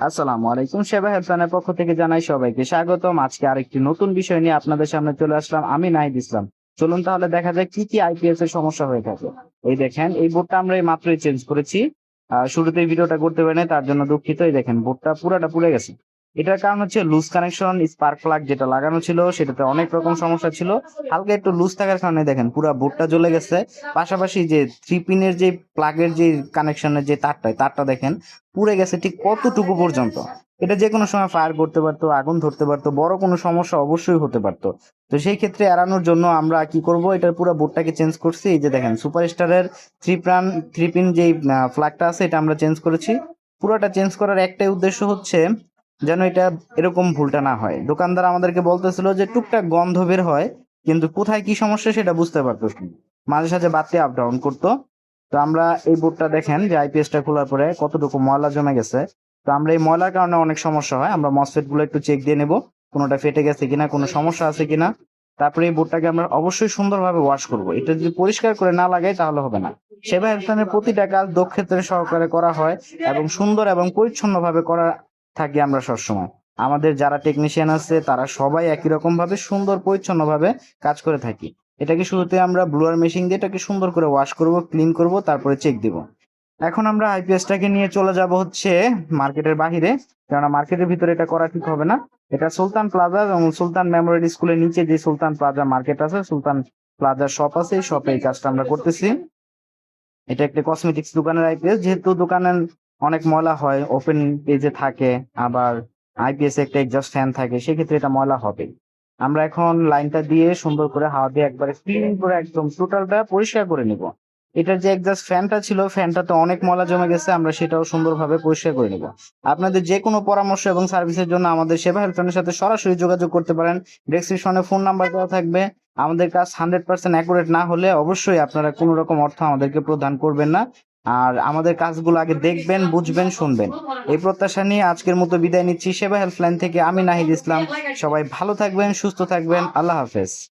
আসসালামু আলাইকুম সেবা হেল্পলাইনের পক্ষ থেকে জানাই সবাইকে স্বাগতম। আজকে আরেকটি নতুন বিষয় নিয়ে আপনাদের সামনে চলে আসলাম আমি নাহিদ ইসলাম। চলুন তাহলে দেখা যায় কি কি আইপিএস এর সমস্যা হয়ে থাকে। এই দেখেন এই বোর্ডটা আমরা এই মাত্রই চেঞ্জ করেছি। আহ, শুরুতে ভিডিওটা করতে পারিনি তার জন্য দুঃখিত। এই দেখেন বোর্ডটা পুরাটা পুড়ে গেছে। এটার কারণ হচ্ছে লুজ কানেকশন স্পার্ক প্লাগ যেটা লাগানো ছিল, সেটাতে অনেক রকম সমস্যা ছিল। হালকা একটু লুজ থাকার কারণে দেখেন পুরো বোর্ডটা জ্বলে গেছে। পাশাপাশি যে থ্রি পিনের যে প্লাগের যে কানেকশনের যে তারটা তারটা দেখেন পুড়ে গেছে ঠিক কতটুকু পর্যন্ত। এটা যে কোনো সময় ফায়ার করতে পারতো, আগুন ধরতে পারতো, বড় কোনো সমস্যা অবশ্যই হতে পারতো। তো সেই ক্ষেত্রে এড়ানোর জন্য আমরা কি করব, এটার পুরো বোর্ডটাকে চেঞ্জ করছি। এই যে দেখেন সুপারস্টারের থ্রি প্রান থ্রি পিন যে ফ্ল্যাগটা আছে, এটা আমরা চেঞ্জ করেছি। পুরোটা চেঞ্জ করার একটাই উদ্দেশ্য হচ্ছে যেন এটা এরকম ভুলটা না হয়। দোকানদার আমাদেরকে বলতেছিল যে, টুকটাক গন্ধ বের হয়, কিন্তু কোথায় কি সমস্যা সেটা বুঝতে পারতো মাঝে সাঝে বাতি আপ ডাউন করতো। তো আমরা এই বোর্ডটা দেখেন যে আইপিএসটা খোলার পরে কতটুকু ময়লা জমে গেছে। তো আমরা এই ময়লার কারণে অনেক সমস্যা হয়। আমরা মসফেটগুলো একটু চেক দিয়ে নেব, কোনোটা ফেটে গেছে কিনা, কোনো সমস্যা আছে কিনা। তারপরে এই বোর্ডটাকে আমরা অবশ্যই সুন্দরভাবে ওয়াশ করব। এটা যদি পরিষ্কার করে না লাগাই তাহলে হবে না। সেবা হেলথনের প্রতিটা কাজ দক্ষেত্রে সহকারে করা হয় এবং সুন্দর এবং পরিচ্ছন্নভাবে করা থাকি আমরা সবসময়। আমাদের যারা টেকনিশিয়ান আছে, তারা সবাই একই রকম ভাবে সুন্দর, পরিচ্ছন্নভাবে কাজ করে থাকি। এটাকে শুরুতে আমরা ব্লুয়ার মেশিন দিয়ে এটাকে সুন্দর করে ওয়াশ করব ক্লিন করব, তারপরে চেক দিব। এখন আমরা আইপিএসটাকে নিয়ে চলে যাব হচ্ছে মার্কেটের বাহিরে। কেননা মার্কেটের ভিতরে এটা করা ঠিক হবে না। এটা সুলতান প্লাজা এবং সুলতান মেমোরিয়াল স্কুলের নিচে যে সুলতান প্লাজা মার্কেট আছে, সুলতান প্লাজা শপ আছে, এই শপে এই কাজটা আমরা করতেছি। এটা একটা কসমেটিক্স দোকানের আইপিএস যেহেতু দোকানের অনেক ময়লা হয় ওপেন পেজে থাকে, আবার আইপিএস একটা এক্সস্ট ফ্যান থাকে, সেক্ষেত্রে এটা ময়লা হবে। আমরা এখন লাইনটা দিয়ে সুন্দর করে হাওয়া দিয়ে একবারে ক্লিন করে একদম টোটালটা পরিষ্কার করে নিব। এটার যে এক্সস্ট ফ্যানটা ছিল ফ্যানটাতে অনেক ময়লা জমে গেছে, আমরা সেটাও সুন্দরভাবে পরিষ্কার করে নিব। আপনাদের যে কোনো পরামর্শ এবং সার্ভিসের জন্য আমাদের সেবা হেল্পলাইনের সাথে সরাসরি যোগাযোগ করতে পারেন। ডেসক্রিপশনে ফোন নাম্বার দেওয়া থাকবে। আমাদের কাজ হান্ড্রেড পার্সেন্ট অ্যাকুরেট না হলে অবশ্যই আপনারা কোনো রকম অর্থ আমাদেরকে প্রদান করবেন না। আর আমাদের কাজগুলো আগে দেখবেন, বুঝবেন, শুনবেন। এই প্রত্যাশা নিয়ে আজকের মতো বিদায় নিচ্ছি। সেবা হেল্পলাইন থেকে আমি নাহিদ ইসলাম। সবাই ভালো থাকবেন, সুস্থ থাকবেন। আল্লাহ হাফেজ।